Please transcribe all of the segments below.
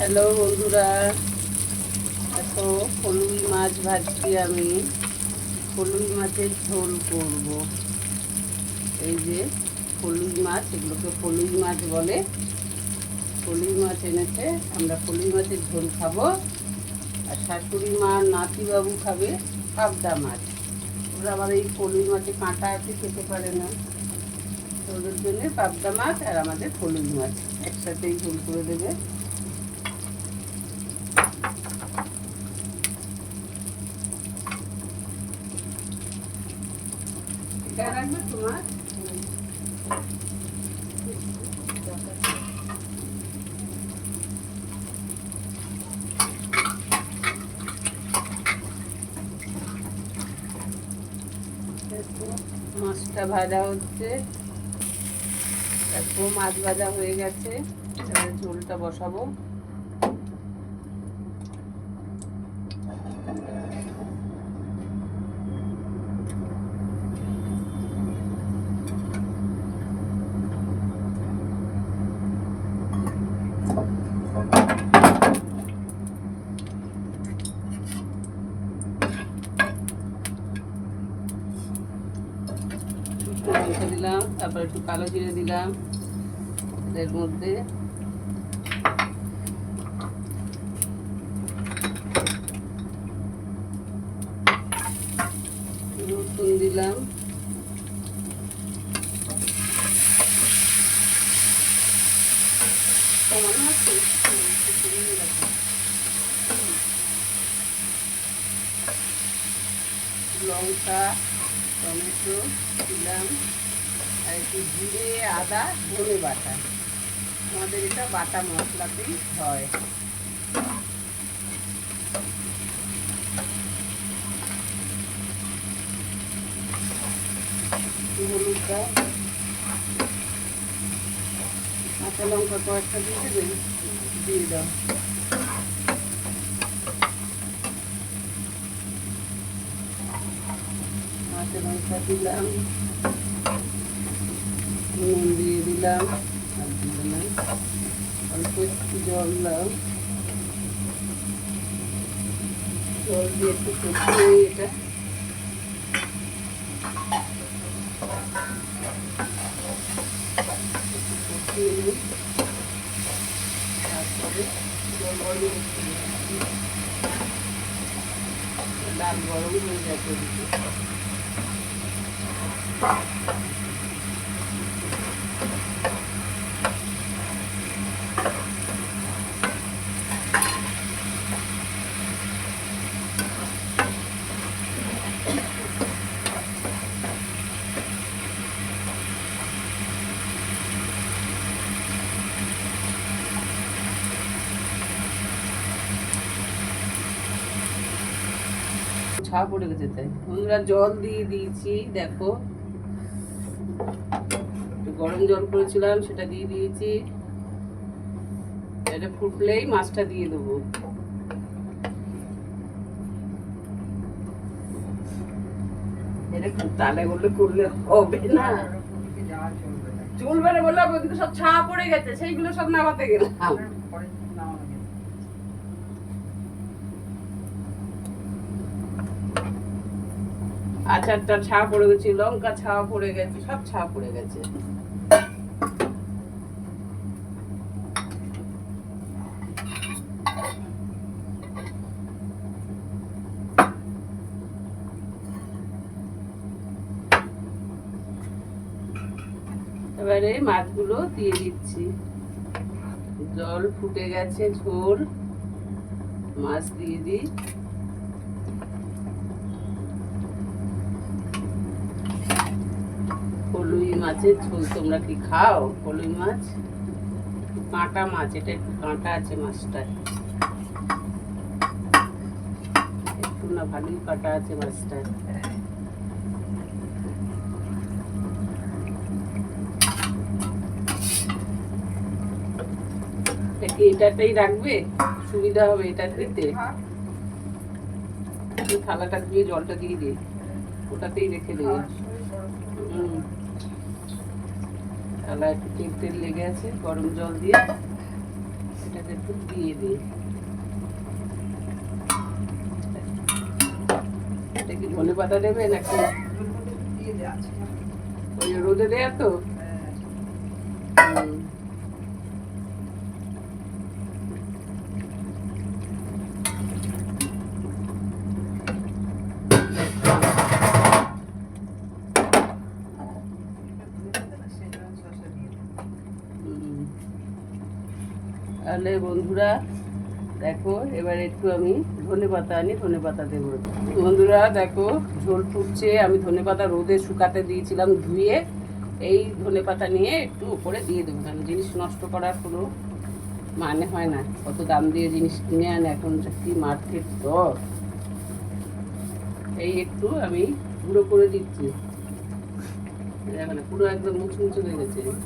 Hello বন্ধুরা। দেখো ফলুই মাছ ভাজছি আমি। ফলুই মাছের ঝোল করব। এই যে ফলুই মাছ, এগুলোকে ফলুই মাছ বলে। ফলুই মাছ এনেছে, আমরা ফলুই মাছের ঝোল খাব। আর শাশুড়ি মা, নাতিবাবু খাবে পাবদা মাছ। ওরা আবার এই ফলুই মাছে কাঁটা আছে, খেতে পারে না। ওদের জন্য পাবদা মাছ আর আমাদের ফলুই মাছ একসাথেই ঝোল করে দেবে। মাছটা ভাজা হচ্ছে। দেখো মাছ ভাজা হয়ে গেছে। ঝোলটা বসাবো। একটু লঙ্কা দিলাম তারপর একটু কালো জিরে দিলাম এর মধ্যে রসুন দিলাম। লঙ্কা টমেটো দিলাম আর একটু জিরে, আদা, ধনে বাটা। আমাদের এটা বাটা মশলাতেই হয়। কাঁচা লঙ্কা কয়েকটা দিয়ে দেবে দিয়ে দাও। লঙ্কা দিলাম। নুন দিয়ে দিলাম, আর দিলাম। অল্প একটু জল দাও। জল দিয়ে একটু কষিয়ে এটা। তারপরে জল করতে ডাল গরম হয়ে যাবে এদিকে। ছা পড়ে গেছে তাই বন্ধুরা জল দিয়ে দিয়েছি দেখো গরম জল করেছিলাম, সেটা দিয়ে দিয়েছি। এটা ফুটলেই মাছটা দিয়ে দেবো। তালে করলে করলে হবে না। চলবে না বললাম সব ছা পড়ে গেছে, সেইগুলো সব নামাতে গেলাম। আচারটা ছা পড়ে গেছে, লঙ্কা ছা পড়ে গেছে, সব ছা পড়ে গেছে। এবারে মাছগুলো দিয়ে দিচ্ছি। জল ফুটে গেছে, ঝোল। মাছ দিয়ে দিই। ফলুই মাছের ঝোল, তোমরা কি খাও ফলুই মাছ? কাঁটা মাছ, এটা একটু কাঁটা আছে মাছটায়। একটু না ভালোই কাঁটা আছে মাছটায়। এটা কি এটাতেই রাখবে? সুবিধা হবে এটা দিতে থালাটা দিয়ে জলটা দিয়ে দিই ওটাতেই রেখে দেবে হুম। থালা একটু তেল তেল লেগে আছে গরম জল দিয়ে সেটাকে একটু দিয়ে দিই এটা কি ধনে পাতা দেবে নাকি ওই রোদে দেয়া তো হুম। হুম। তাহলে বন্ধুরা, দেখো, এবার একটু আমি ধনে পাতা আনি, ধনে পাতা দেবো। বন্ধুরা, দেখো, ঝোল ফুটছে, আমি ধনে পাতা রোদে শুকাতে দিয়েছিলাম ধুয়ে, এই ধনে পাতা নিয়ে একটু উপরে দিয়ে দেবো। কারণ জিনিস নষ্ট করার কোনো মানে হয় না। কত দাম দিয়ে জিনিস কিনে আনে, এখন কি মার্কেট দর। এই একটু আমি গুঁড়ো করে দিচ্ছি। দেখো না পুরো একদম মুচমুচে হয়ে গেছে আর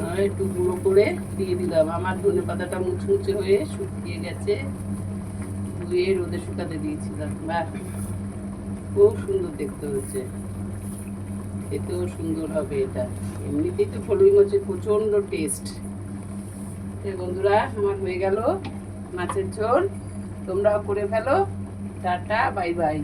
একটু গুঁড়ো করে দিয়ে দিলাম। আমার ধনে পাতাটা মুচমুচে হয়ে শুকিয়ে গেছে। ধুয়ে রোদে শুকাতে দিয়েছিলাম। বাহ! খুব সুন্দর দেখতে হচ্ছে খেতেও সুন্দর হবে এটা। এমনিতেই তো ফলুই মাছের প্রচণ্ড টেস্ট বন্ধুরা, আমার হয়ে গেল মাছের ঝোল। তোমরাও করে ফেলো। Tata, bye bye.